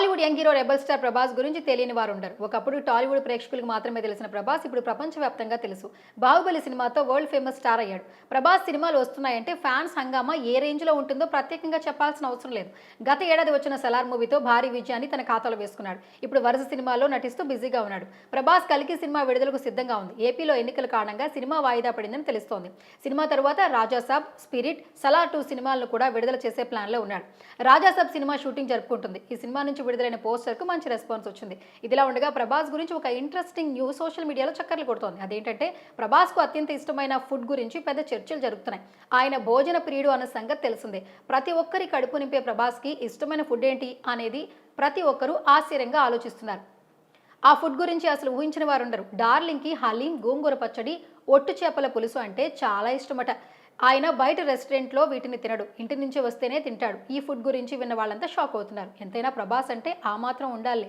Young hero rebel star Prabhas గురించి తెలియని వారు ఉండరు ఒకప్పుడు టాలీవుడ్ ప్రేక్షకులకు మాత్రమే తెలిసిన ప్రభాస్ ఇప్పుడు ప్రపంచవ్యాప్తంగా తెలుసు. బాహుబలి సినిమాతో వరల్డ్ ఫేమస్ స్టార్ అయ్యాడు. ప్రభాస్ సినిమాలు వస్తున్నాయంటే ఫ్యాన్స్ హంగామా ఏ రేంజ్లో ఉంటుందో ప్రత్యేకంగా చెప్పాల్సిన అవసరం లేదు. గత ఏడాది వచ్చిన సలార్ మూవీతో భారీ విజయాన్ని తన ఖాతాలో వేసుకున్నాడు. ఇప్పుడు వరుస సినిమాల్లో నటిస్తూ బిజీగా ఉన్నాడు. ప్రభాస్ కలికి సినిమా విడుదలకు సిద్ధంగా ఉంది. ఏపీలో ఎన్నికల కారణంగా సినిమా వాయిదా పడిందని తెలుస్తోంది. సినిమా తరువాత రాజాసాబ్ స్పిరిట్ సలార్ టూ సినిమాలను కూడా విడుదల చేసే ప్లాన్లో ఉన్నాడు. రాజాసాబ్ సినిమా షూటింగ్ జరుపుకుంటుంది. ఈ సినిమా నుంచి విడుదలైన పోస్టర్కు మంచి రెస్పాన్స్ వచ్చింది. ఇదిలా ఉండగా ప్రభాస్ గురించి ఒక ఇంట్రెస్టింగ్ న్యూస్ సోషల్ మీడియాలో చక్కర్లు కొడుతోంది. అదేంటంటే ప్రభాస్కు అత్యంత ఇష్టమైన ఫుడ్ గురించి పెద్ద చర్చలు జరుగుతున్నాయి. ఆయన భోజన ప్రియుడు అన్న సంగతి తెలిసిందే. ప్రతి ఒక్కరి కడుపు నింపే ప్రభాస్కి ఇష్టమైన ఫుడ్ ఏంటి అనేది ప్రతి ఒక్కరూ ఆశ్చర్యంగా ఆలోచిస్తున్నారు. ఆ ఫుడ్ గురించి అసలు ఊహించిన వారు ఉండరు డార్లింగ్కి హలీం గోంగూర పచ్చడి ఒట్టు చేపల పులుసు అంటే చాలా ఇష్టమట. ఆయన బయట రెస్టారెంట్లో వీటిని తినడు. ఇంటి నుంచి వస్తేనే తింటాడు. ఈ ఫుడ్ గురించి విన్న వాళ్ళంతా షాక్ అవుతున్నారు. ఎంతైనా ప్రభాస్ అంటే ఆ మాత్రం ఉండాలి.